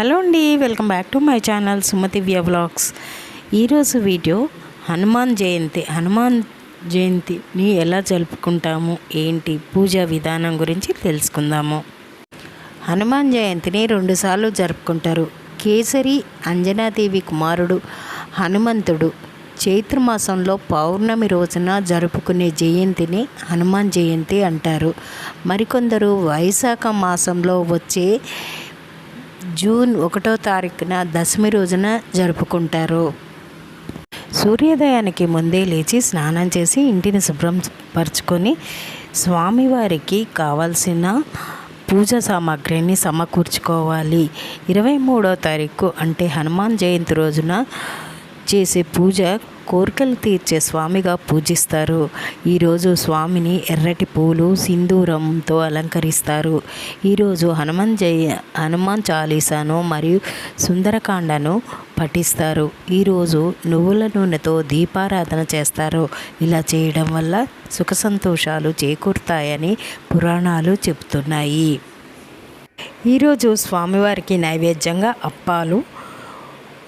Hello అండి welcome back to my channel సుమతివ్య vlogs. ఈరోజు video Hanuman Jayanti. Hanuman జయంతిని ఎలా జరుపుకుంటాము ఏంటి పూజా విధానం గురించి తెలుసుకుందాము. హనుమాన్ జయంతిని రెండుసార్లు జరుపుకుంటారు. కేసరి అంజనాదేవి కుమారుడు హనుమంతుడు చైత్రమాసంలో పౌర్ణమి రోజున జరుపుకునే జయంతిని హనుమాన్ జయంతి అంటారు. మరికొందరు వైశాఖ మాసంలో వచ్చే జూన్ ఒకటో తారీఖున దశమి రోజున జరుపుకుంటారు. సూర్యోదయానికి ముందే లేచి స్నానం చేసి ఇంటిని శుభ్రం పరుచుకొని స్వామివారికి కావాల్సిన పూజా సామాగ్రిని సమకూర్చుకోవాలి. ఇరవై మూడో తారీఖు అంటే హనుమాన్ జయంతి రోజున చేసే పూజ కోరికలు తీర్చే స్వామిగా పూజిస్తారు. ఈరోజు స్వామిని ఎర్రటి పూలు సింధూరంతో అలంకరిస్తారు. ఈరోజు హనుమాన్ జయ హనుమాన్ చాలీసాను మరియు సుందరకాండను పఠిస్తారు. ఈరోజు నువ్వుల నూనెతో దీపారాధన చేస్తారు. ఇలా చేయడం వల్ల సుఖ సంతోషాలు చేకూరుతాయని పురాణాలు చెబుతున్నాయి. ఈరోజు స్వామివారికి నైవేద్యంగా అప్పాలు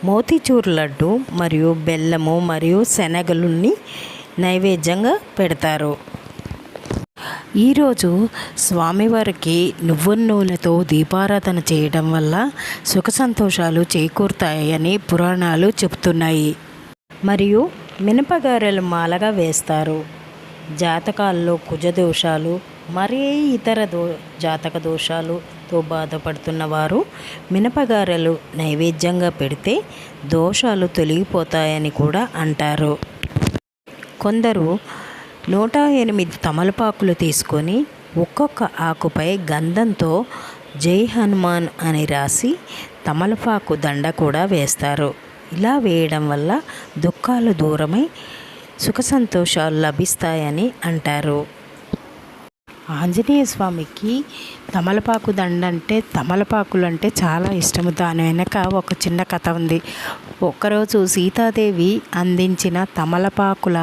మోతీచూర్ లడ్డు మరియు బెల్లము మరియు శనగలుని నైవేద్యంగా పెడతారు. ఈరోజు స్వామివారికి నువ్వుల నూనెతో దీపారాధన చేయడం వల్ల సుఖ సంతోషాలు చేకూరుతాయని పురాణాలు చెబుతున్నాయి. మరియు మినపగారెలు మాలగా వేస్తారు. జాతకాల్లో కుజదోషాలు మరే ఇతర దో జాతక దోషాలు దోషాలుతో బాధపడుతున్న వారు మినపగారెలు నైవేద్యంగా పెడితే దోషాలు తొలగిపోతాయని కూడా అంటారు. కొందరు నూట ఎనిమిది తమలపాకులు తీసుకొని ఒక్కొక్క ఆకుపై గంధంతో జై హనుమాన్ అని రాసి తమలపాకు దండ కూడా వేస్తారు. ఇలా వేయడం వల్ల దుఃఖాలు దూరమై సుఖ సంతోషాలు లభిస్తాయని అంటారు. ఆంజనేయ స్వామికి తమలపాకు దండ అంటే తమలపాకులు అంటే చాలా ఇష్టము దాని వెనక ఒక చిన్న కథ ఉంది. ఒకరోజు సీతాదేవి అందించిన తమలపాకుల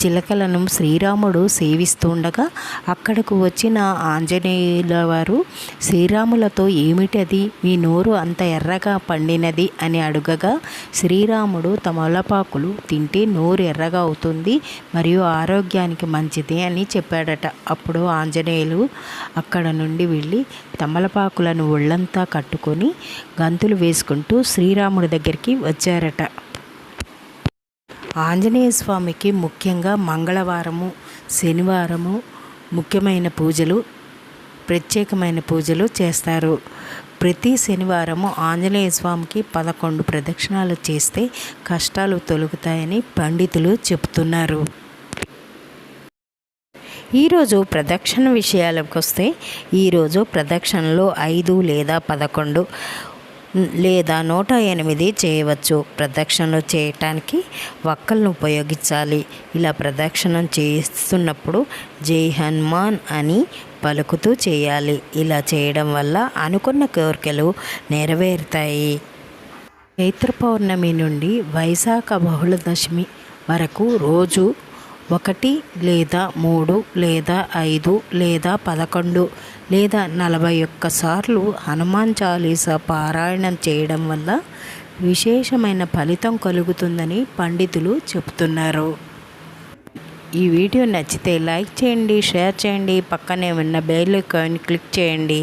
చిలకలను శ్రీరాముడు సేవిస్తుండగా అక్కడకు వచ్చిన ఆంజనేయుల వారు శ్రీరాములతో ఏమిటది? మీ నోరు అంత ఎర్రగా పండినది? అని అడుగగా శ్రీరాముడు తమలపాకులు తింటే నోరు ఎర్రగా అవుతుంది మరియు ఆరోగ్యానికి మంచిది అని చెప్పాడట. అప్పుడు ఆంజనేయులు అక్కడ నుండి వెళ్ళి తమలపాకులను ఒళ్ళంతా కట్టుకొని గంతులు వేసుకుంటూ శ్రీరాముడి దగ్గరికి వచ్చారట. ఆంజనేయ స్వామికి ముఖ్యంగా మంగళవారము శనివారము ముఖ్యమైన పూజలు ప్రత్యేకమైన పూజలు చేస్తారు. ప్రతి శనివారము ఆంజనేయ స్వామికి పదకొండు ప్రదక్షిణాలు చేస్తే కష్టాలు తొలగుతాయని పండితులు చెబుతున్నారు. ఈరోజు ప్రదక్షిణ విషయాలకు వస్తే ఈరోజు ప్రదక్షిణలో ఐదు లేదా పదకొండు లేదా నూట ఎనిమిది చేయవచ్చు. ప్రదక్షిణలు చేయటానికి వక్కలను ఉపయోగించాలి. ఇలా ప్రదక్షిణం చేస్తున్నప్పుడు జై హనుమాన్ అని పలుకుతూ చేయాలి. ఇలా చేయడం వల్ల అనుకున్న కోరికలు నెరవేరుతాయి. చైత్ర పౌర్ణమి నుండి వైశాఖ బహుళ దశమి వరకు రోజు ఒకటి లేదా మూడు లేదా ఐదు లేదా పదకొండు లేదా నలభై ఒక్కసార్లు హనుమాన్ చాలీసా పారాయణం చేయడం వల్ల విశేషమైన ఫలితం కలుగుతుందని పండితులు చెబుతున్నారు. ఈ వీడియో నచ్చితే లైక్ చేయండి షేర్ చేయండి పక్కనే ఉన్న బెల్ ఐకాన్ క్లిక్ చేయండి.